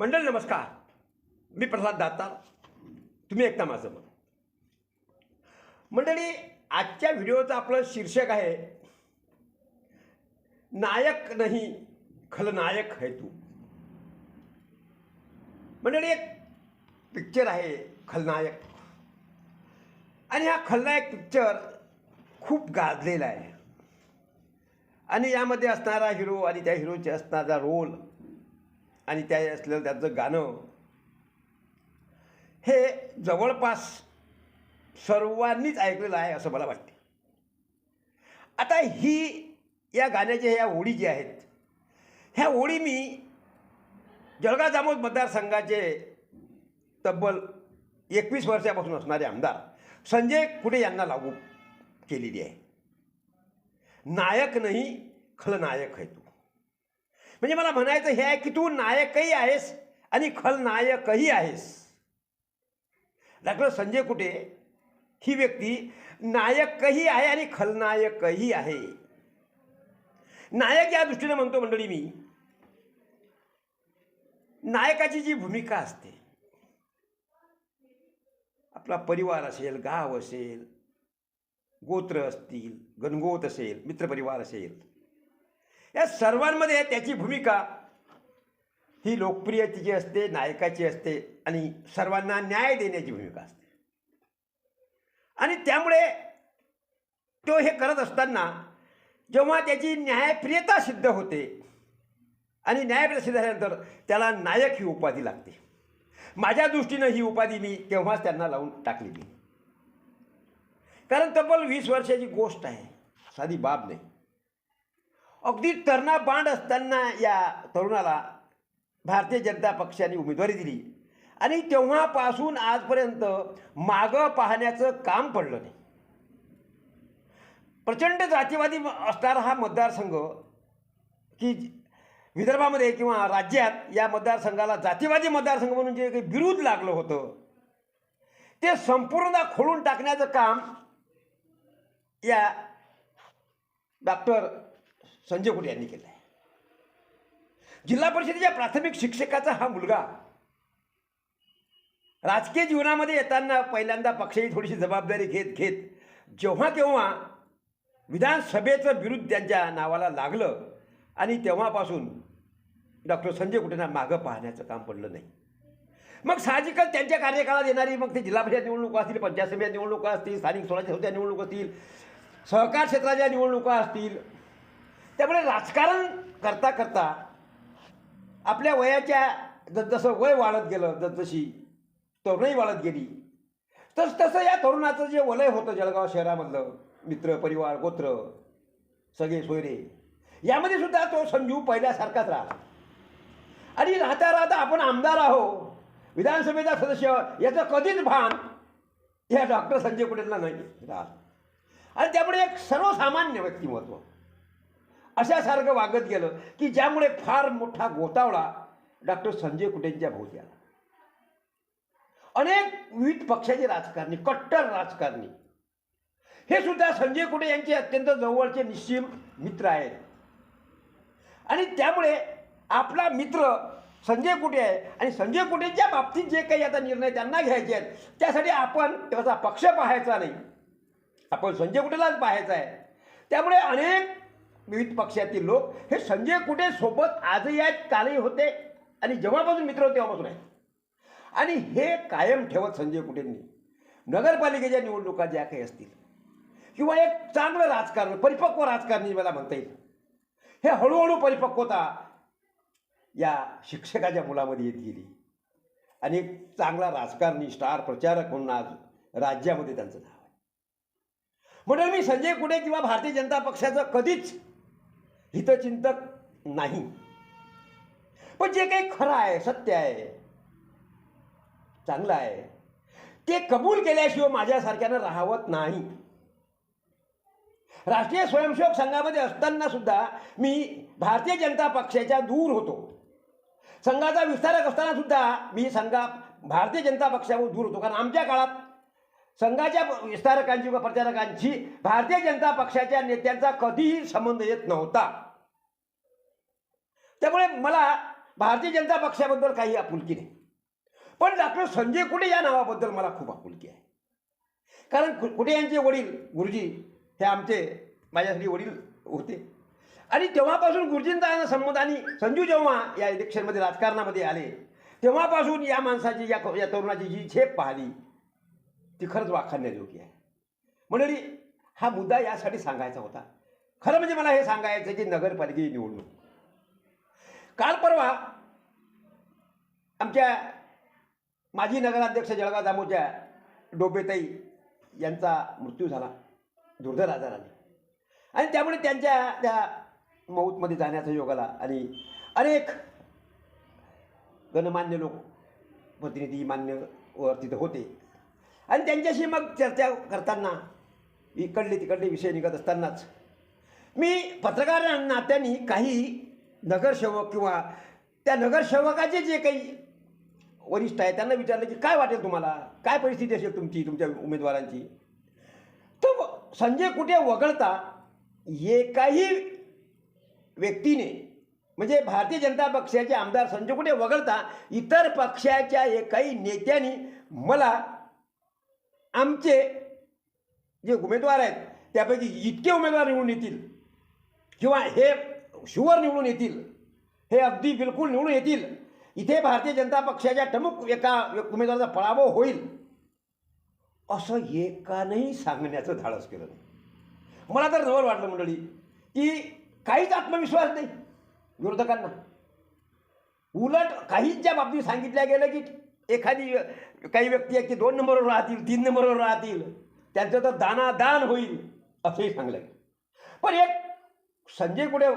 मंडळ नमस्कार. मी प्रसाद दातार तुम्ही ऐकता माझं मत. मंडळी आजच्या व्हिडिओचं आपलं शीर्षक आहे नायक नाही खलनायक है तू. मंडळी एक पिक्चर आहे खलनायक आणि हा खलनायक पिक्चर खूप गाजलेला आहे. आणि यामध्ये असणारा हिरो आणि त्या हिरोचे असणारा रोल आणि त्या असलेलं त्याचं गाणं. हे जवळपास सर्वांनीच ऐकलेलं आहे असं मला वाटते. आता ही या गाण्याच्या ह्या ओळी ज्या आहेत ह्या ओळी मी जळगाव जामोद मतदारसंघाचे तब्बल एकवीस वर्षापासून असणारे आमदार संजय कुटे यांना लागू केलेली आहे. नायक नाही खलनायक आहे तो. म्हणजे मला म्हणायचं हे आहे की तू नायकही आहेस आणि खलनायकही आहेस. डॉक्टर संजय कुटे ही व्यक्ती नायकही आहे आणि खलनायकही आहे. नायक या दृष्टीने म्हणतो मंडळी मी नायकाची जी भूमिका असते आपला परिवार असेल गाव असेल गोत्र असतील गणगोत असेल मित्रपरिवार असेल या सर्वांमध्ये त्याची भूमिका ही लोकप्रियतेची असते नायकाची असते आणि सर्वांना न्याय देण्याची भूमिका असते. आणि त्यामुळे तो हे करत असताना जेव्हा त्याची न्यायप्रियता सिद्ध होते आणि न्यायप्रियता सिद्ध झाल्यानंतर त्याला नायक ही उपाधी लागते. माझ्या दृष्टीनं ही उपाधी मी तेव्हाच त्यांना लावून टाकलेली. कारण तब्बल वीस वर्षाची गोष्ट आहे साधी बाब नाही. अगदी तरणा बांड असताना या तरुणाला भारतीय जनता पक्षाने उमेदवारी दिली. आणि तेव्हापासून आजपर्यंत मागं पाहण्याचं काम पडलं नाही. प्रचंड जातीवादी असणारा हा मतदारसंघ की विदर्भामध्ये किंवा राज्यात या मतदारसंघाला जातीवादी मतदारसंघ म्हणून जे काही विरोध लागलं होतं ते संपूर्ण खोलून टाकण्याचं काम या डॉक्टर संजय कुटे यांनी केलं आहे जिल्हा परिषदेच्या प्राथमिक शिक्षकाचा हा मुलगा राजकीय जीवनामध्ये येताना पहिल्यांदा पक्षाची थोडीशी जबाबदारी घेत घेत जेव्हा केव्हा विधानसभेचं विरुद्ध त्यांच्या नावाला लागलं आणि तेव्हापासून डॉक्टर संजय कुटेंना मागं पाहण्याचं काम पडलं नाही. मग साहजिकच त्यांच्या कार्यकाळात येणारी मग ते जिल्हा परिषद निवडणुका असतील पंचायत समिती निवडणुका असतील स्थानिक स्वराज्य संस्थेच्या निवडणुका असतील सहकार क्षेत्राच्या निवडणुका असतील त्यामुळे राजकारण करता करता आपल्या वयाच्या जसं वय वाढत गेलं जसजशी तरुणाई वाढत गेली तस तसं या तरुणाचं जे वलय होतं जळगाव शहरामधलं मित्र परिवार गोत्र सगळे सोयरे यामध्ये सुद्धा तो संजू पहिल्यासारखाच राहिला. आणि राहता राहता आपण आमदार आहो विधानसभेचा सदस्य याचं कधीच भान या डॉक्टर संजय पटेलला नाही राहत. आणि त्यामुळे एक सर्वसामान्य व्यक्तिमत्व. अशासारखं वागत गेलं की ज्यामुळे फार मोठा गोतावळा डॉक्टर संजय कुटेंच्या भोवती आला. अनेक विविध पक्षाचे राजकारणी कट्टर राजकारणी. हे सुद्धा संजय कुटे यांचे अत्यंत जवळचे निश्चिम मित्र आहेत. आणि त्यामुळे आपला मित्र संजय कुटे आहे आणि संजय कुटेच्या बाबतीत जे काही आता निर्णय त्यांना घ्यायचे आहेत त्यासाठी आपण त्याचा पक्ष पाहायचा नाही. आपण संजय कुटेलाच पाहायचा आहे. त्यामुळे अनेक विविध पक्षातील लोक हे संजय कुटे सोबत आजही आहेत कालही होते. आणि जेव्हापासून मित्र होते तेव्हापासून आहेत. आणि हे कायम ठेवत संजय कुटेंनी नगरपालिकेच्या निवडणुका ज्या काही असतील किंवा एक चांगलं राजकारण परिपक्व राजकारणी मला म्हणता येईल हे हळूहळू परिपक्वता या शिक्षकाच्या मुलामध्ये येत गेली. आणि एक चांगला राजकारणी स्टार प्रचारक म्हणून आज राज्यामध्ये त्यांचं नाव आहे. म्हणून मी संजय कुडे किंवा भारतीय जनता पक्षाचं कधीच हितचिंतक नाही. पण जे काही खरं आहे सत्य आहे चांगलं आहे ते कबूल केल्याशिवाय माझ्यासारख्यानं राहावत नाही. राष्ट्रीय स्वयंसेवक संघामध्ये असताना सुद्धा मी भारतीय जनता पक्षाच्या दूर होतो. संघाचा विस्तारक असताना सुद्धा मी संघा भारतीय जनता पक्षावर दूर होतो. कारण आमच्या काळात संघाच्या विस्तारकांची व प्रचारकांची भारतीय जनता पक्षाच्या नेत्यांचा कधीही संबंध येत नव्हता. त्यामुळे मला भारतीय जनता पक्षाबद्दल काही आपुलकी नाही. पण डॉक्टर संजय कुटे या नावाबद्दल मला खूप आपुलकी आहे. कारण कु- कुटे यांचे वडील गुरुजी हे आमचे माझ्यासाठी वडील होते. आणि तेव्हापासून गुरुजींचा संबंध आणि संजू जेव्हा या इलेक्शनमध्ये राजकारणामध्ये आले तेव्हापासून या माणसाची या या तरुणाची जी झेप पाहिली ती खरंच वाखाणण्याजोगी आहे. मंडळी हा मुद्दा यासाठी सांगायचा होता. खरं म्हणजे मला हे सांगायचं की नगरपालिके निवडणूक. काल परवा आमच्या माजी नगराध्यक्ष जळगाव दामोच्या डोबेताई यांचा मृत्यू झाला. दुर्धर आजाराने आणि त्यामुळे त्यांच्या त्या मौतमध्ये जाण्याचा योग आला आणि अनेक गणमान्य लोक प्रतिनिधी मान्यवर तिथं होते. आणि त्यांच्याशी मग चर्चा करताना इकडले तिकडले विषय निघत असतानाच मी पत्रकारांना त्यांनी काही नगरसेवक किंवा त्या नगरसेवकाचे जे काही वरिष्ठ आहे त्यांना विचारलं की काय वाटेल तुम्हाला? काय परिस्थिती असेल तुमची तुमच्या उमेदवारांची? तर संजय कुठे वगळता एकाही व्यक्तीने म्हणजे भारतीय जनता पक्षाचे आमदार संजय कुठे वगळता इतर पक्षाच्या एकाही नेत्यांनी मला आमचे जे उमेदवार आहेत त्यापैकी इतके उमेदवार निवडून येतील किंवा हे शुअर निवडून येतील हे अगदी बिलकुल निवडून येतील इथे भारतीय जनता पक्षाच्या प्रमुख एका उमेदवाराचा पळाभव होईल असं एकानंही सांगण्याचं धाडस केलं नाही. मला तर जवळ वाटलं मंडळी की काहीच आत्मविश्वास नाही विरोधकांना. उलट काहीच्या बाबतीत सांगितल्या गेलं की एखादी काही व्यक्ती आहे की दोन नंबरवर राहतील तीन नंबरवर राहतील त्यांचं तर दानादान होईल असंही सांगलं पण एक संजय कुठे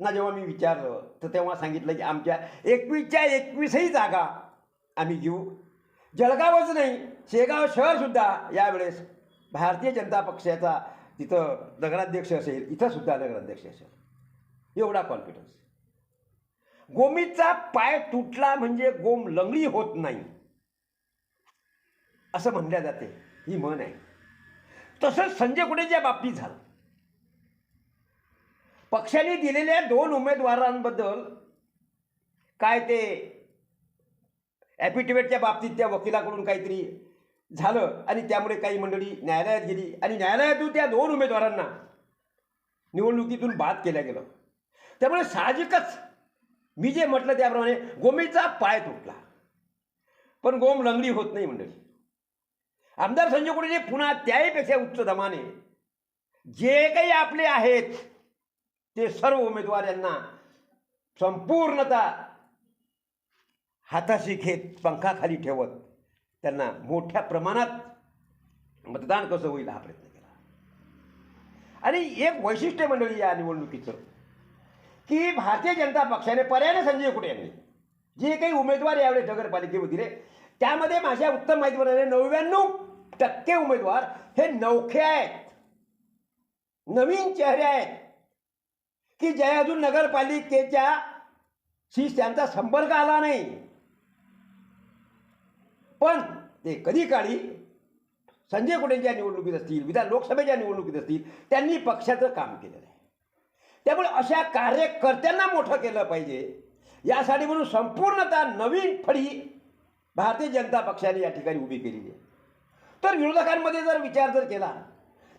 ना जेव्हा मी विचारलं तर तेव्हा सांगितलं की आमच्या एकवीसच्या एकवीसही जागा आम्ही घेऊ. जळगावच नाही शेगाव शहरसुद्धा यावेळेस भारतीय जनता पक्षाचा तिथं नगराध्यक्ष असेल इथंसुद्धा नगराध्यक्ष असेल. एवढा कॉन्फिडन्स गोमीचा पाय तुटला म्हणजे गोम लंगडी होत नाही. असं म्हणल्या जाते. ही म्हण आहे. तसंच संजय कुटेच्या बाबतीत झालं. पक्षाने दिलेल्या दोन उमेदवारांबद्दल काय ते ॲफिडेव्हिटच्या बाबतीत त्या वकिलाकडून काहीतरी झालं आणि त्यामुळे काही मंडळी न्यायालयात गेली आणि न्यायालयातून त्या दोन उमेदवारांना निवडणुकीतून बाद केलं गेलं. त्यामुळे साहजिकच मी जे म्हटलं त्याप्रमाणे गोमीचा पाय तुटला. पण गोम लंगडी होत नाही मंडळी. आमदार संजय कुडेने पुन्हा त्याहीपेक्षा उच्च दमाने जे काही आपले आहेत ते सर्व उमेदवार यांना संपूर्णता हाताशी घेत पंखाखाली ठेवत त्यांना मोठ्या प्रमाणात मतदान कसं होईल हा प्रयत्न केला. आणि एक वैशिष्ट्य मंडळी या निवडणुकीचं की भारतीय जनता पक्षाने पर्याय संजय कुटे यांनी जे काही उमेदवार यावेळेस नगरपालिकेमध्ये दिले त्यामध्ये माझ्या उत्तम माहितीप्रमाणे नव्याण्णव टक्के उमेदवार हे नौखे आहेत. नवीन चेहरे आहेत. की जे अजून नगरपालिकेच्या शी त्यांचा संपर्क आला नाही. पण ते कधी काळी संजय कुटेंच्या निवडणुकीत असतील विधान लोकसभेच्या निवडणुकीत असतील त्यांनी पक्षाचं काम केलेलं आहे. त्यामुळे अशा कार्यकर्त्यांना मोठं केलं पाहिजे. यासाठी म्हणून संपूर्णतः नवीन फळी भारतीय जनता पक्षाने या ठिकाणी उभी केलेली आहे. तर विरोधकांमध्ये जर विचार जर केला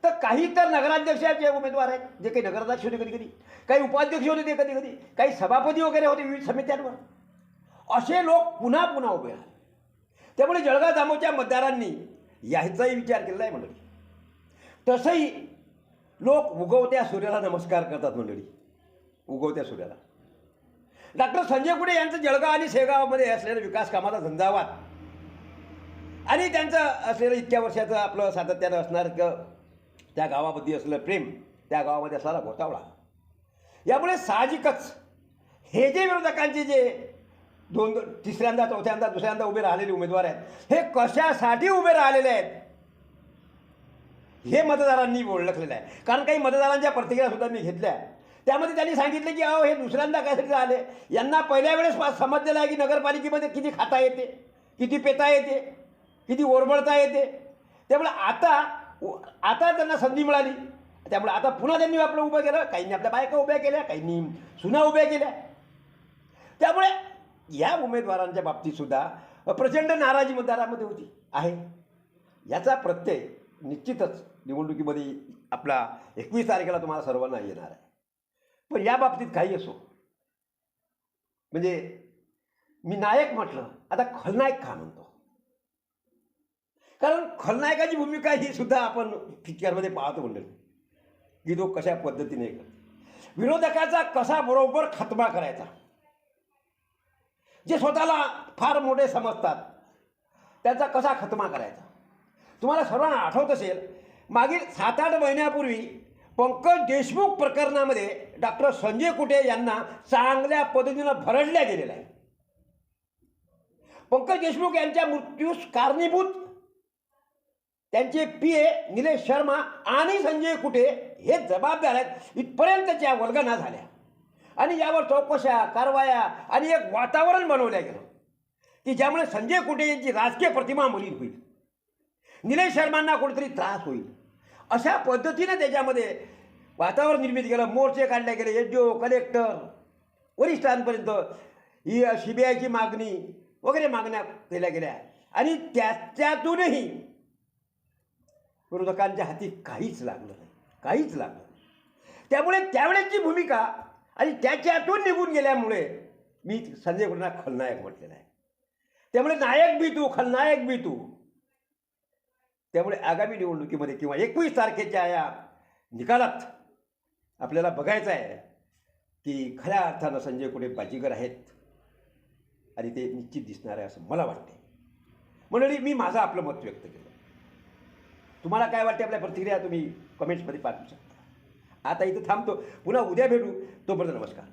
तर काही तर नगराध्यक्षाचे उमेदवार आहेत जे काही नगराध्यक्ष होते कधी कधी काही उपाध्यक्ष होते ते कधी कधी काही सभापती वगैरे होते विविध समित्यांवर. असे लोक पुन्हा पुन्हा उभे राहिले त्यामुळे जळगाव जामोच्या मतदारांनी याचाही विचार केलेला आहे मंडळी. तसंही लोक उगवत्या सूर्याला नमस्कार करतात मंडळी. उगवत्या सूर्याला. डॉक्टर संजय कुडे यांचं जळगाव आणि शेगावमध्ये असलेलं विकास कामाचा झंझावात आणि त्यांचं असलेलं इतक्या वर्षाचं आपलं सातत्यानं असणारं त्या गावामध्ये असलेलं प्रेम त्या गावामध्ये असणारा घोटावळा यामुळे साहजिकच हे जे विरोधकांचे जे दोन तिसऱ्यांदा चौथ्यांदा दुसऱ्यांदा उभे राहिलेले उमेदवार आहेत हे कशासाठी उभे राहिलेले आहेत? हे मतदारांनी ओळखलेलं आहे. कारण काही मतदारांच्या प्रतिक्रियासुद्धा मी घेतल्या त्यामध्ये त्यांनी सांगितलं की अहो हे दुसऱ्यांदा काहीतरी आले यांना पहिल्या वेळेस समजलेलं आहे की नगरपालिकेमध्ये किती खाता येते किती पेता येते किती ओरबळता येते. त्यामुळे आता आता त्यांना संधी मिळाली. त्यामुळे आता पुन्हा त्यांनी आपलं उभं केलं. काहींनी आपल्या बायका उभ्या केल्या काहींनी सुना उभ्या केल्या. त्यामुळे या उमेदवारांच्या बाबतीतसुद्धा प्रचंड नाराजी मतदारामध्ये होती आहे. याचा प्रत्यय निश्चितच निवडणुकीमध्ये आपला एकवीस तारखेला तुम्हाला सर्वांना येणार आहे. पण या बाबतीत काही असो. म्हणजे मी नायक म्हटलं आता खलनायक का म्हणतो? कारण खलनायकाची भूमिका ही सुद्धा आपण पिक्चरमध्ये पाहतो म्हणलं की तो कशा पद्धतीने विरोधकाचा कसा बरोबर खात्मा करायचा? जे स्वतःला फार मोठे समजतात त्याचा कसा खतमा करायचा? तुम्हाला सर्वांना आठवत असेल मागील सात आठ महिन्यापूर्वी पंकज देशमुख प्रकरणामध्ये डॉक्टर संजय कुटे यांना चांगल्या पद्धतीनं भरडल्या गेलेलं आहे पंकज देशमुख यांच्या मृत्यूस कारणीभूत. त्यांचे पी ए निलेश शर्मा आणि संजय कुटे हे जबाबदार आहेत. इथपर्यंतच्या वर्गना झाल्या. आणि यावर चौकशा कारवाया आणि एक वातावरण बनवलं गेलं. की ज्यामुळे संजय कुटे यांची राजकीय प्रतिमा मलिन होईल. निलेश शर्मांना कुठेतरी त्रास होईल. अशा पद्धतीने त्याच्यामध्ये वातावरण निर्मित केलं मोर्चे काढले गेले एच डी ओ कलेक्टर वरिष्ठांपर्यंत ही सी बी आयची मागणी वगैरे मागण्या केल्या गेल्या. आणि त्याच्यातूनही विरोधकांच्या हाती काहीच लागलं नाही. काहीच लागलं त्यामुळे त्यावेळेची भूमिका आणि त्याच्यातून निघून गेल्यामुळे मी संजय गुरुंना खलनायक म्हटलेला आहे. त्यामुळे नायक बी तू खलनायक बी तू. त्यामुळे आगामी निवडणुकीमध्ये किंवा एकवीस तारखेच्या या निकालात आपल्याला बघायचं आहे की खऱ्या अर्थानं संजय कुठे बाजीगर आहेत. आणि ते निश्चित दिसणार आहे असं मला वाटते मंडळी मी माझं आपलं मत व्यक्त केलं. तुम्हाला काय वाटते आपल्या प्रतिक्रिया तुम्ही कमेंट्समध्ये पाठवू शकता. आता इथं थांबतो. पुन्हा उद्या भेटू. तोपर्यंत नमस्कार.